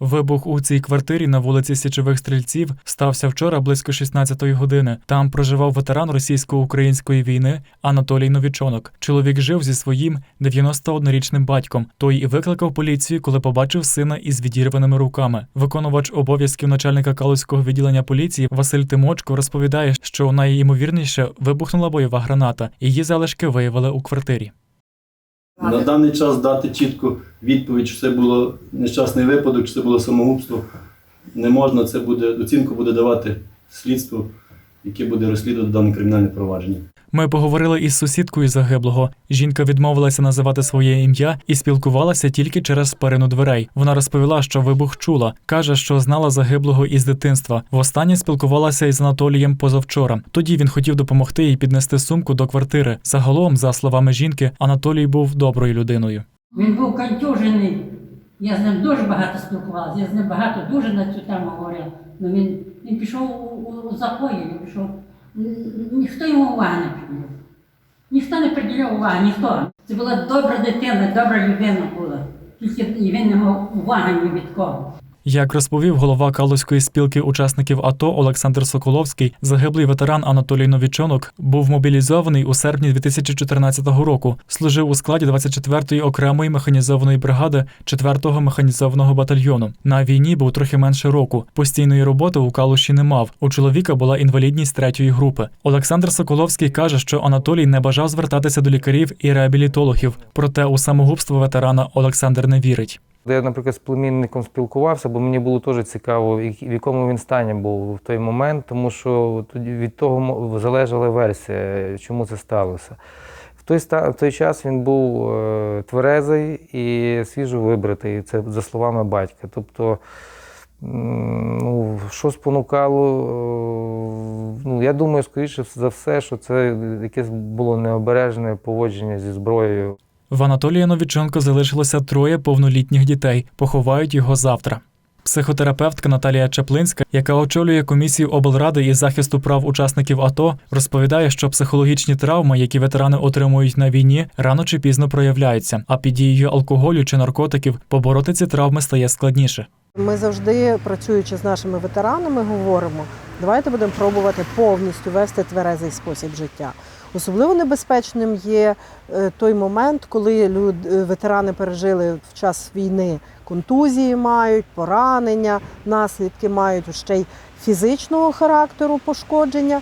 Вибух у цій квартирі на вулиці Січових стрільців стався вчора близько 16-ї години. Там проживав ветеран російсько-української війни Анатолій Новічонок. Чоловік жив зі своїм 91-річним батьком. Той і викликав поліцію, коли побачив сина із відірваними руками. Виконувач обов'язків начальника Калузького відділення поліції Василь Тимочко розповідає, що найімовірніше вибухнула бойова граната. Її залишки виявили у квартирі. На даний час дати чітку відповідь, чи це було нещасний випадок, чи це було самогубство, не можна. Це буде оцінку буде давати слідство, яке буде розслідувати дане кримінальне провадження. Ми поговорили із сусідкою загиблого. Жінка відмовилася називати своє ім'я і спілкувалася тільки через перину дверей. Вона розповіла, що вибух чула. каже, що знала загиблого із дитинства. Востаннє спілкувалася із Анатолієм позавчора. Тоді він хотів допомогти їй піднести сумку до квартири. Загалом, за словами жінки, Анатолій був доброю людиною. Він був контюжений. Я з ним дуже багато спілкувалася, я з ним багато дуже на цю тему говорила. Ну він, він пішов у, у, у запої, він пішов. Ніхто йому уваги не приділяв. Ніхто не приділяв уваги, ніхто. Це була добра дитина, добра людина була. Тільки він не мав уваги ні від кого. Як розповів голова Калузької спілки учасників АТО Олександр Соколовський, загиблий ветеран Анатолій Новічонок був мобілізований у серпні 2014 року. Служив у складі 24-ї окремої механізованої бригади 4-го механізованого батальйону. На війні був трохи менше року. Постійної роботи у Калуші не мав. У чоловіка була інвалідність третьої групи. Олександр Соколовський каже, що Анатолій не бажав звертатися до лікарів і реабілітологів. Проте у самогубство ветерана Олександр не вірить. Я, наприклад, з племінником спілкувався, бо мені було теж цікаво, в якому він стані був в той момент, тому що від того залежала версія, чому це сталося. В той, в той час він був е, тверезий і свіжо вибритий, це за словами батька. Тобто, ну, що спонукало, е, ну, я думаю, скоріше за все, що це якесь було необережне поводження зі зброєю. В Анатолія Новіченко залишилося троє повнолітніх дітей. Поховають його завтра. Психотерапевтка Наталія Чаплинська, яка очолює комісію облради із захисту прав учасників АТО, розповідає, що психологічні травми, які ветерани отримують на війні, рано чи пізно проявляються. А під дією алкоголю чи наркотиків побороти ці травми стає складніше. Ми завжди, працюючи з нашими ветеранами, говоримо, давайте будемо пробувати повністю вести тверезий спосіб життя. Особливо небезпечним є е, той момент, коли люд, е, ветерани пережили в час війни контузії, мають поранення, наслідки мають ще й фізичного характеру пошкодження.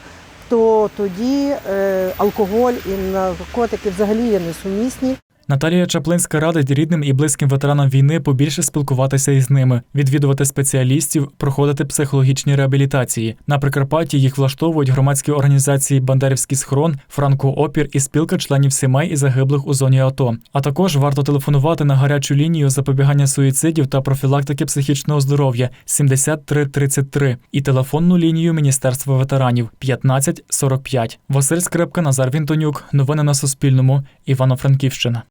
То тоді е, алкоголь і наркотики взагалі є несумісні. Наталія Чаплинська радить рідним і близьким ветеранам війни побільше спілкуватися із ними, відвідувати спеціалістів, проходити психологічні реабілітації. На Прикарпатті їх влаштовують громадські організації Бандерівський схрон, Франко Опір і спілка членів сімей і загиблих у зоні АТО. А також варто телефонувати на гарячу лінію запобігання суїцидів та профілактики психічного здоров'я 7333 і телефонну лінію Міністерства ветеранів 1545. Василь Скрипка, Назар Вінтонюк. Новини на Суспільному. Івано-Франківщина.